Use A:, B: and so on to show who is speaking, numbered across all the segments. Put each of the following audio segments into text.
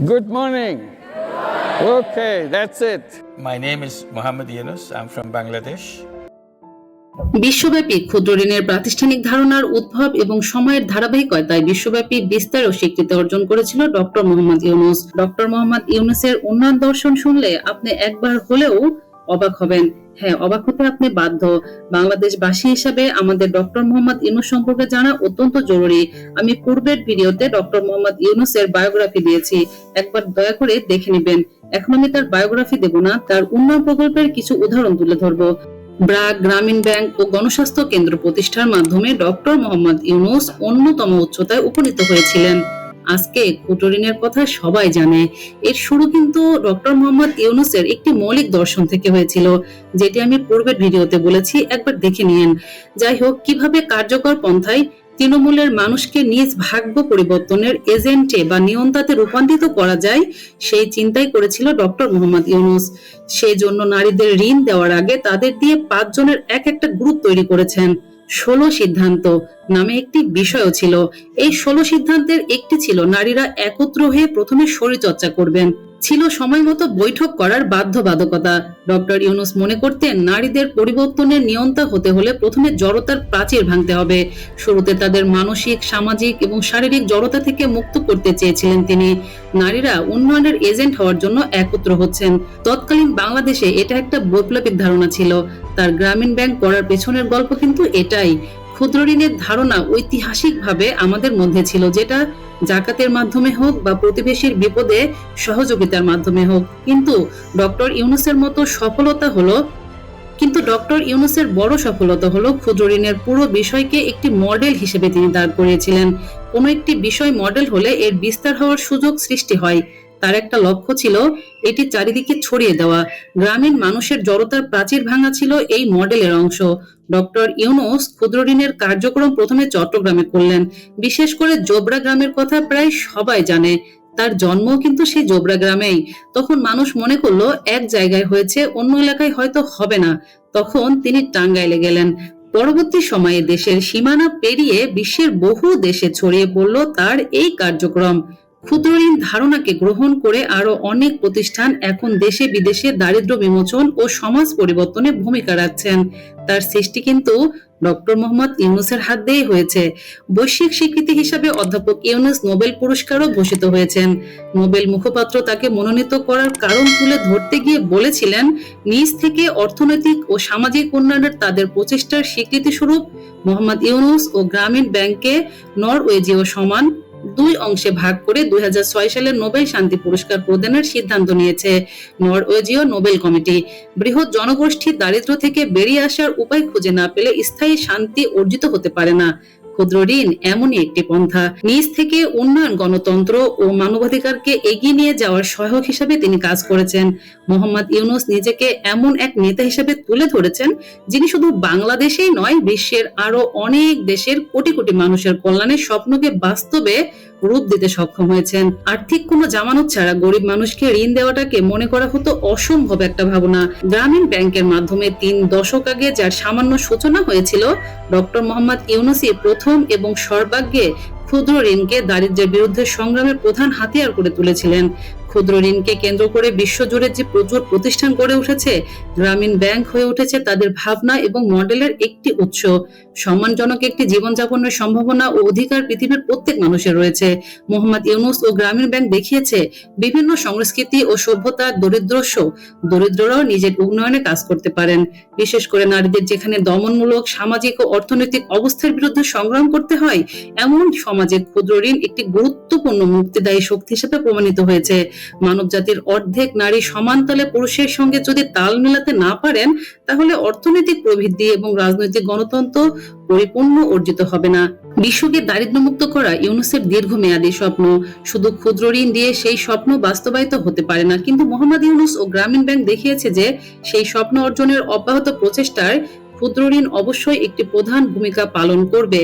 A: Good morning. Good morning. Okay, that's it.
B: My name is Muhammad Yunus. I'm from Bangladesh.
C: বিশ্বব্যাপী ক্ষুদ্র ঋণের প্রাতিষ্ঠানিক ধারণার উদ্ভব এবং সময়ের ধারাবাহিকতায় বিশ্বব্যাপী বিস্তার ও স্বীকৃতি অর্জন করেছিল ডক্টর মোহাম্মদ ইউনুস ডক্টর মোহাম্মদ ইউনুসের উন্নয়ন দর্শন শুনলে আপনি একবার হলেও অবাক হবেন। হ্যাঁ অবাক হতে আপনি বাধ্য। বাংলাদেশবাসী হিসাবে আমাদের ডক্টর মোহাম্মদ ইউনুস সম্পর্কে জানা অত্যন্ত জরুরি। আমি পূর্বের ভিডিওতে ডক্টর মোহাম্মদ ইউনুসের বায়োগ্রাফি দিয়েছি। একবার দয়া করে দেখে নেবেন। এখন আমি তার বায়োগ্রাফি দেব না, তার উন্নয়ন প্রকল্পের কিছু উদাহরণ তুলে ধরবো। ব্রাক গ্রামীণ ব্যাংক ও গণস্বাস্থ্য কেন্দ্র প্রতিষ্ঠার মাধ্যমে ডক্টর মোহাম্মদ ইউনুস অন্যতম উচ্চতায় উপনীত হয়েছিলেন। আজকে ক্ষুদ্র ঋণের কথা সবাই জানে। এর শুরু কিন্তু ডক্টর মোহাম্মদ ইউনুসের একটি মৌলিক দর্শন থেকে হয়েছিল, যেটি আমি পূর্বের ভিডিওতে বলেছি, একবার দেখে নিন। যাই হোক, কীভাবে কার্যকর পন্থায় তৃণমূলের মানুষকে নিজ ভাগ্য পরিবর্তনের এজেন্টে বা নিয়ন্তাতে রূপান্তরিত করা যায়, সেই চিন্তাই করেছিল ডক্টর মোহাম্মদ ইউনুস। সেই জন্য নারীদের ঋণ দেওয়ার আগে তাদের দিয়ে পাঁচজনের এক একটা গ্রুপ তৈরি করেছেন। ষোলো সিদ্ধান্ত নামে একটি বিষয়ও ছিল। এই ষোলো সিদ্ধান্তের একটি ছিল, নারীরা একত্র হয়ে প্রথমে শরীরচর্চা করবেন। ছিল সময় মতো বৈঠক করার বাধ্যবাধকতা। ডক্টর ইউনুস মনে করতেন, নারীদের পরিবর্তনের নিয়ন্তা হতে হলে প্রথমে জড়তার প্রাচীর ভাঙতে হবে। শুরুতে তাদের মানসিক, সামাজিক এবং শারীরিক জড়তা থেকে মুক্ত করতে চেয়েছিলেন তিনি। নারীরা উন্নয়নের এজেন্ট হওয়ার জন্য একত্র হচ্ছেন। তৎকালীন বাংলাদেশে এটা একটা বৈপ্লবিক ধারণা ছিল। তার গ্রামীণ ব্যাংক করার পেছনের গল্প কিন্তু এটাই। ক্ষুদ্র ঋণের ধারণা ঐতিহাসিকভাবে আমাদের মধ্যে ছিল, যেটা জাকাতের মাধ্যমে হোক বা প্রতিবেশীর বিপদে সহযোগিতার মাধ্যমে হোক। কিন্তু ডক্টর ইউনুসের মতো সফলতা হলো, কিন্তু ডক্টর ইউনুসের বড় সফলতা হলো ক্ষুদ্র ঋণের পুরো বিষয়কে একটি মডেল হিসেবে তিনি দাঁড় করিয়েছিলেন। কোনো একটি বিষয় মডেল হলে এর বিস্তার হওয়ার সুযোগ সৃষ্টি হয়। তার একটা লক্ষ্য ছিল এটি চারিদিকে ছড়িয়ে দেওয়া। গ্রামীণ মানুষের জড়তার প্রাচীর ভাঙা ছিল এই মডেলের অংশ। ডক্টর ইউনুস ক্ষুদ্র ঋণের কার্যক্রম প্রথমে চট্টগ্রামে করলেন। বিশেষ করে জোবরা গ্রামের কথা প্রায় সবাই জানে। তার জন্ম কিন্তু সেই জোবরা গ্রামেই। তখন মানুষ মনে করল, এক জায়গায় হয়েছে, অন্য এলাকায় হয়তো হবে না। তখন তিনি টাঙ্গাইলে গেলেন। পরবর্তী সময়ে দেশের সীমানা পেরিয়ে বিশ্বের বহু দেশে ছড়িয়ে পড়ল তার এই কার্যক্রম। ক্ষুদ্র ঋণ ধারণাকে গ্রহণ করে আরও অনেক প্রতিষ্ঠান এখন দেশে বিদেশে দারিদ্র বিমোচন ও সমাজ পরিবর্তনে ভূমিকা রাখছেন। তার সৃষ্টি কিন্তু ডক্টর মোহাম্মদ ইউনুসের হাত দিয়েই হয়েছে। বৈশ্বিক স্বীকৃতি হিসাবে অধ্যাপক ইউনুস নোবেল পুরস্কারও ঘোষিত হয়েছেন। নোবেল মুখপাত্র তাকে মনোনীত করার কারণ তুলে ধরতে গিয়ে বলেছিলেন, নিজ থেকে অর্থনৈতিক ও সামাজিক উন্নয়নের তাদের প্রচেষ্টার স্বীকৃতি স্বরূপ মোহাম্মদ ইউনুস ও গ্রামীণ ব্যাংকে নরওয়েজীয় সমান দুই অংশে ভাগ করে দুই হাজার ছয় সালে নোবেল শান্তি পুরস্কার প্রদানের সিদ্ধান্ত নিয়েছে নরওয়েজীয় নোবেল কমিটি। বৃহৎ জনগোষ্ঠী দারিদ্র থেকে বেরিয়ে আসার উপায় খুঁজে না পেলে স্থায়ী শান্তি অর্জিত হতে পারে না। ক্ষুদ্র ঋণ এমনই একটি পন্থা। নিজ থেকে উন্নয়ন, গণতন্ত্র ও মানবাধিকারকে এগিয়ে নিয়ে যাওয়ার সহায়ক হিসাবে তিনি কাজ করেছেন। মোহাম্মদ ইউনুস নিজেকে এমন এক নেতা হিসেবে তুলে ধরেছেন, যিনি শুধু বাংলাদেশেই নয়, বিশ্বের আরও অনেক দেশের কোটি কোটি মানুষের কল্যাণের স্বপ্নকে বাস্তবে রূপ দিতে সক্ষম হয়েছেন। আর্থিক কোনো জামানত ছাড়া গরিব মানুষকে ঋণ দেওয়াটাকে মনে করা হতো অসম্ভব একটা ভাবনা। গ্রামীণ ব্যাংকের মাধ্যমে তিন দশক আগে যার সামান্য সূচনা হয়েছিল, ডক্টর মোহাম্মদ ইউনুসি প্রথম এবং সর্বাগ্যে ক্ষুদ্র ঋণকে দারিদ্র্যের বিরুদ্ধে সংগ্রামের প্রধান হাতিয়ার করে তুলেছিলেন। ক্ষুদ্র ঋণকে কেন্দ্র করে বিশ্বজুড়ে যে প্রচুর প্রতিষ্ঠান গড়ে উঠেছে, গ্রামীণ ব্যাংক হয়ে উঠেছে তাদের ভাবনা এবং মডেলের একটি উৎস। সম্মানজনক একটি জীবনযাপনের সম্ভাবনা ও অধিকার পৃথিবীর প্রত্যেক মানুষের রয়েছে। মোহাম্মদ ইউনুস ও গ্রামীণ ব্যাংক দেখিয়েছে, বিভিন্ন সংস্কৃতি ও সভ্যতার দরিদ্রস্ব, দরিদ্ররাও নিজের উন্নয়নে কাজ করতে পারেন। বিশেষ করে নারীদের যেখানে দমনমূলক, সামাজিক ও অর্থনৈতিক অবস্থার বিরুদ্ধে সংগ্রাম করতে হয়, এমন সমাজে ক্ষুদ্র ঋণ একটি গুরুত্বপূর্ণ মুক্তিদায়ী শক্তি হিসেবে প্রমাণিত হয়েছে। মানব জাতির অর্ধেক নারী সমান তালে পুরুষের সঙ্গে যদি তাল মেলাতে না পারেন, তাহলে অর্থনৈতিক প্রবৃদ্ধি এবং রাজনৈতিক গণতন্ত্র পরিপূর্ণ অর্জিত হবে না। বিশ্বকে দারিদ্র্যমুক্ত করা ইউনুসের দীর্ঘমেয়াদী স্বপ্ন। শুধু ক্ষুদ্র ঋণ দিয়ে সেই স্বপ্ন বাস্তবায়িত হতে পারে না। কিন্তু মোহাম্মদ ইউনুস ও গ্রামীণ ব্যাংক দেখিয়েছে যে, সেই স্বপ্ন অর্জনের অব্যাহত প্রচেষ্টায় ক্ষুদ্র ঋণ অবশ্যই একটি প্রধান ভূমিকা পালন করবে।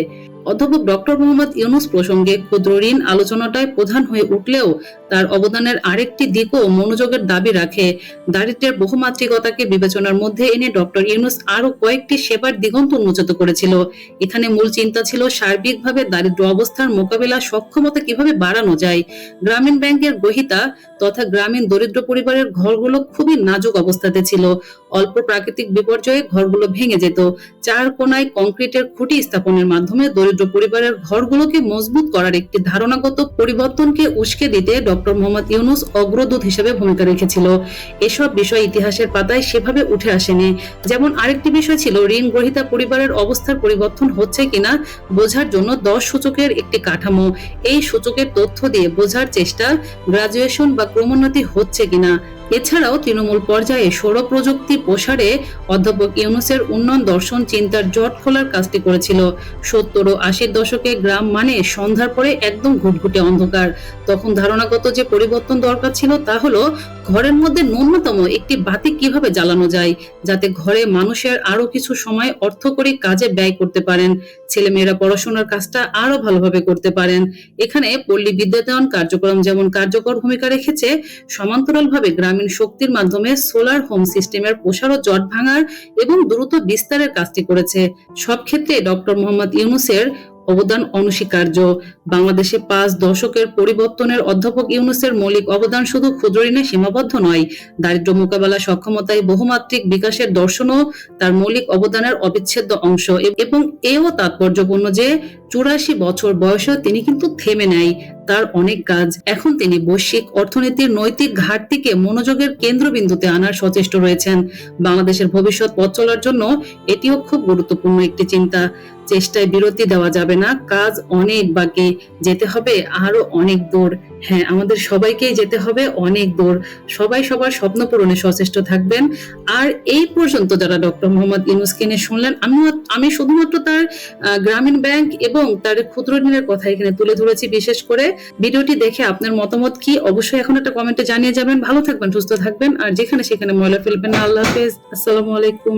C: অধ্যাপক ডক্টর মোহাম্মদ ইউনুস প্রসঙ্গে ক্ষুদ্র ঋণ আলোচনাটায় প্রধান হয়ে উঠলেও তার অবদানের আরেকটি দিকও মনোযোগের দাবি রাখে। দারিদ্র্যের বহুমাত্রিকতাকে বিবেচনার মধ্যে এনে ডক্টর ইউনুস আরও কয়েকটি সেবার দিগন্ত উন্মোচিত করেছিল। এখানে মূল চিন্তা ছিল সার্বিকভাবে দারিদ্র অবস্থার মোকাবেলা সক্ষমতা কীভাবে বাড়ানো যায়। গ্রামীণ ব্যাংকের গ্রহিতা তথা গ্রামীণ দরিদ্র পরিবারের ঘরগুলো খুবই নাজুক অবস্থাতে ছিল। অল্প প্রাকৃতিক বিপর্যয়ে ঘরগুলো ভেঙে যেত। চার কোনায় কংক্রিটের খুঁটি স্থাপনের মাধ্যমে দরিদ্র পরিবারের ঘরগুলোকে মজবুত করার একটি ধারণাগত পরিবর্তনকে উস্কে দিতে ডক্টর মোহাম্মদ ইউনুস অগ্রদূত হিসেবে ভূমিকা রেখেছিল। এসব বিষয় ইতিহাসের পাতায় সেভাবে উঠে আসেনি। যেমন আরেকটি বিষয় ছিল ঋণ গ্রহীতা পরিবারের অবস্থার পরিবর্তন হচ্ছে কিনা বোঝার জন্য দশ সূচকের একটি কাঠামো। এই সূচকের তথ্য দিয়ে বোঝার চেষ্টা গ্রাজুয়েশন বা ক্রমোন্নতি হচ্ছে কিনা এছাড়াও তৃণমূল পর্যায়ে সৌর প্রযুক্তি প্রসারে অধ্যাপক ইউনুসের উন্নয়ন দর্শন চিন্তার জট খোলার কাজটি করেছিল। সত্তর ও আশির দশকে গ্রাম মানে সন্ধ্যার পরে একদম ঘুটঘুটে অন্ধকার। তখন ধারণাগত যে পরিবর্তন দরকার ছিল তা হলো ঘরের মধ্যে ন্যূনতম একটি বাতি কীভাবে জ্বালানো যায়, যাতে ঘরে মানুষের আরও কিছু সময় অর্থকরী কাজে ব্যয় করতে পারেন। ছেলেমেয়েরা পড়াশোনার কাজটা আরও ভালোভাবে করতে পারেন। এখানে পল্লী বিদ্যায়তন কার্যক্রম যেমন কার্যকর ভূমিকা রেখেছে, সমান্তরালভাবে গ্রামীণ শক্তির মাধ্যমে সোলার হোম সিস্টেমের প্রসার ও জট ভাঙার এবং দ্রুত বিস্তারের কাজটি করেছে। সব ক্ষেত্রে ডক্টর মোহাম্মদ ইউনুসের অবদান অনস্বীকার্য। বাংলাদেশে পাঁচ দশকের পরিবর্তনের অধ্যাপক ইউনুসের মৌলিক অবদান শুধু ক্ষুদ্র ঋণে সীমাবদ্ধ নয় দারিদ্র মোকাবেলা, সক্ষমতায় বহুমাত্রিক বিকাশের দর্শনও তার মৌলিক অবদানের অবিচ্ছেদ্য অংশ। এবং এও তাৎপর্যপূর্ণ যে, চুরাশি বছর বয়সেও তিনি কিন্তু থেমে নেয় তার অনেক কাজ। এখন তিনি বৈশ্বিক অর্থনীতির নৈতিক ঘাটতিকে মনোযোগের কেন্দ্রবিন্দুতে আনার সচেষ্ট রয়েছেন। বাংলাদেশের ভবিষ্যৎ পথ চলার জন্য এটিও খুব গুরুত্বপূর্ণ একটি চিন্তা। চেষ্টায় বিরতি দেওয়া যাবে না। কাজ অনেক বাকি, যেতে হবে আরও অনেক দূর। হ্যাঁ আমাদের সবাইকেই যেতে হবে অনেক দূর। সবাই সবার স্বপ্ন পূরণে সচেষ্ট থাকবেন। আর এই পর্যন্ত যারা ডক্টর মোহাম্মদ ইউনুসকে শুনলেন আমি আমি শুধুমাত্র তার গ্রামীণ ব্যাংক এবং তার ক্ষুদ্র ঋণের কথা এখানে তুলে ধরেছি। বিশেষ করে ভিডিওটি দেখে আপনার মতামত কি? অবশ্যই এখন একটা কমেন্টে জানিয়ে যাবেন। ভালো থাকবেন, সুস্থ থাকবেন। আর যেখানে সেখানে ময়লা ফেলবেন আল্লাহ হাফেজ। আসসালামু আলাইকুম।